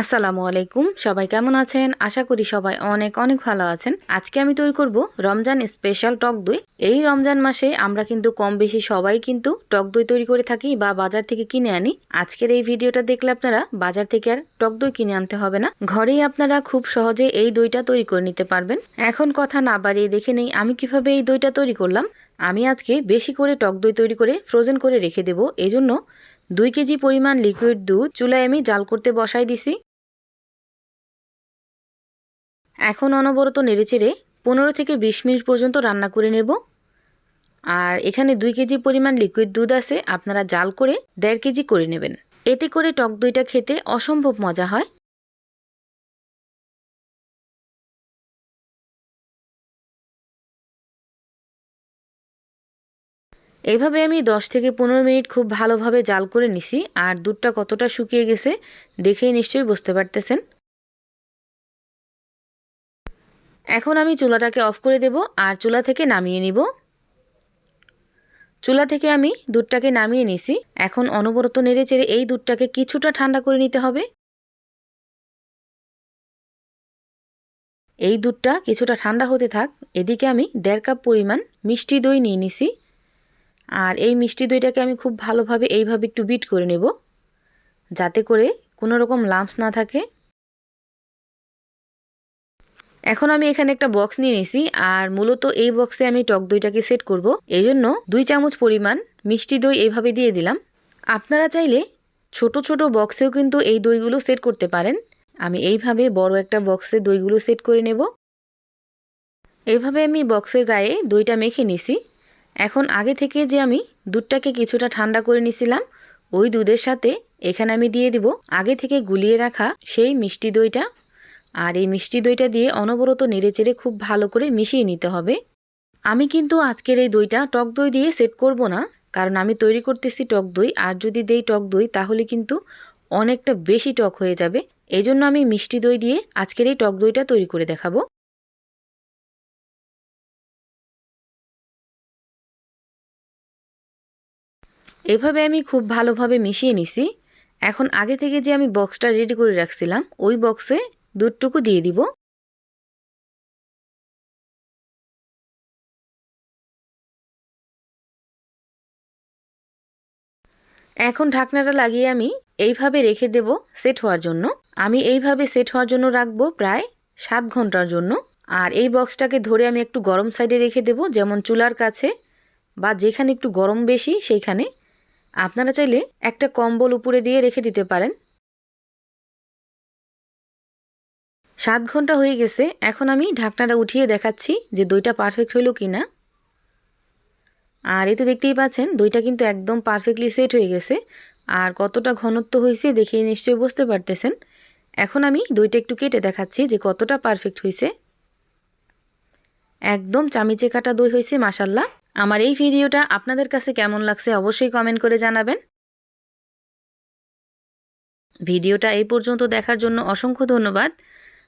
আসসালামু আলাইকুম। সবাই কেমন আছেন? আশা করি সবাই অনেক অনেক ভালো আছেন। আজকে আমি তৈরি করব রমজান স্পেশাল টক দই। এই রমজান মাসে আমরা কিন্তু কম বেশি সবাই কিন্তু টক দই তৈরি করে থাকি বা বাজার থেকে কিনে আনি। আজকের এই ভিডিওটা দেখলে আপনারা বাজার থেকে আর টক দই কিনে আনতে হবে না। ঘরেই আপনারা খুব সহজে এই দইটা তৈরি করে নিতে পারবেন। এখন কথা না বাড়িয়ে দেখে নেই আমি কীভাবে এই দইটা তৈরি করলাম। আমি আজকে বেশি করে টক দই তৈরি করে ফ্রোজেন করে রেখে দেবো। এই জন্য দুই কেজি পরিমাণ লিকুইড দুধ চুলায় আমি জাল করতে বসাই দিছি। এখন অনবরত নেড়েচেড়ে পনেরো থেকে বিশ মিনিট পর্যন্ত রান্না করে নেব। আর এখানে দুই কেজি পরিমাণ লিকুইড দুধ আছে, আপনারা জাল করে দেড় কেজি করে নেবেন। এতে করে টক দইটা খেতে অসম্ভব মজা হয়। এইভাবে আমি 10 থেকে পনেরো মিনিট খুব ভালোভাবে জাল করে নিছি, আর দুধটা কতটা শুকিয়ে গেছে দেখেই নিশ্চয়ই বুঝতে পারতেছেন। এখন আমি চুলাটাকে অফ করে দেব আর চুলা থেকে নামিয়ে নিব। চুলা থেকে আমি দুধটাকে নামিয়ে নিছি। এখন অনবরত নেড়ে চেড়ে এই দুধটাকে কিছুটা ঠান্ডা করে নিতে হবে। এই দুধটা কিছুটা ঠান্ডা হতে থাক, এদিকে আমি দেড় কাপ পরিমাণ মিষ্টি দই নিয়ে নিছি। আর এই মিষ্টি দইটাকে আমি খুব ভালোভাবে এইভাবে একটু বিট করে নেব, যাতে করে কোনো রকম লাম্পস না থাকে। এখন আমি এখানে একটা বক্স নিয়ে নিছি, আর মূলত এই বক্সে আমি টক দইটাকে সেট করব। এই জন্য দুই চামচ পরিমাণ মিষ্টি দই এইভাবে দিয়ে দিলাম। আপনারা চাইলে ছোট ছোট বক্সেও কিন্তু এই দইগুলো সেট করতে পারেন। আমি এইভাবে বড় একটা বক্সে দইগুলো সেট করে নেব। এইভাবে আমি বক্সের গায়ে দইটা মেখে নিছি। এখন আগে থেকে যে আমি দুধটাকে কিছুটা ঠান্ডা করে নিছিলাম, ওই দুধের সাথে এখানে আমি দিয়ে দিব আগে থেকে গুলিয়ে রাখা সেই মিষ্টি দইটা। আর এই মিষ্টি দইটা দিয়ে অনবরত নেড়েচেড়ে খুব ভালো করে মিশিয়ে নিতে হবে। আমি কিন্তু আজকের এই দইটা টক দই দিয়ে সেট করব না, কারণ আমি তৈরি করতেছি টক দই, আর যদি দেই টক দই তাহলে কিন্তু অনেকটা বেশি টক হয়ে যাবে। এই জন্য আমি মিষ্টি দই দিয়ে আজকের এই টক দইটা তৈরি করে দেখাবো। এভাবে আমি খুব ভালোভাবে মিশিয়ে নিছি। এখন আগে থেকে যে আমি বক্সটা রেডি করে রাখছিলাম, ওই বক্সে দুধটুকু দিয়ে দিব। এখন ঢাকনাটা লাগিয়ে আমি এইভাবে রেখে দেব সেট হওয়ার জন্য। আমি এইভাবে সেট হওয়ার জন্য রাখব প্রায় সাত ঘণ্টার জন্য। আর এই বক্সটাকে ধরে আমি একটু গরম সাইডে রেখে দেব, যেমন চুলার কাছে বা যেখানে একটু গরম বেশি সেইখানে। আপনারা চাইলে একটা কম্বল উপরে দিয়ে রেখে দিতে পারেন। সাত ঘণ্টা হয়ে গেছে, এখন আমি ঢাকনাটা উঠিয়ে দেখাচ্ছি যে দইটা পারফেক্ট হইল কি না আর এই তো দেখতেই পাচ্ছেন, দইটা কিন্তু একদম পারফেক্টলি সেট হয়ে গেছে। আর কতটা ঘনত্ব হয়েছে দেখে নিশ্চয়ই বুঝতে পারতেছেন। এখন আমি দইটা একটু কেটে দেখাচ্ছি যে কতটা পারফেক্ট হয়েছে। একদম চামিচে কাটা দই হয়েছে মাসাল্লাহ আমার এই ভিডিওটা আপনাদের কাছে কেমন লাগছে অবশ্যই কমেন্ট করে জানাবেন। ভিডিওটা এই পর্যন্ত দেখার জন্য অসংখ্য ধন্যবাদ।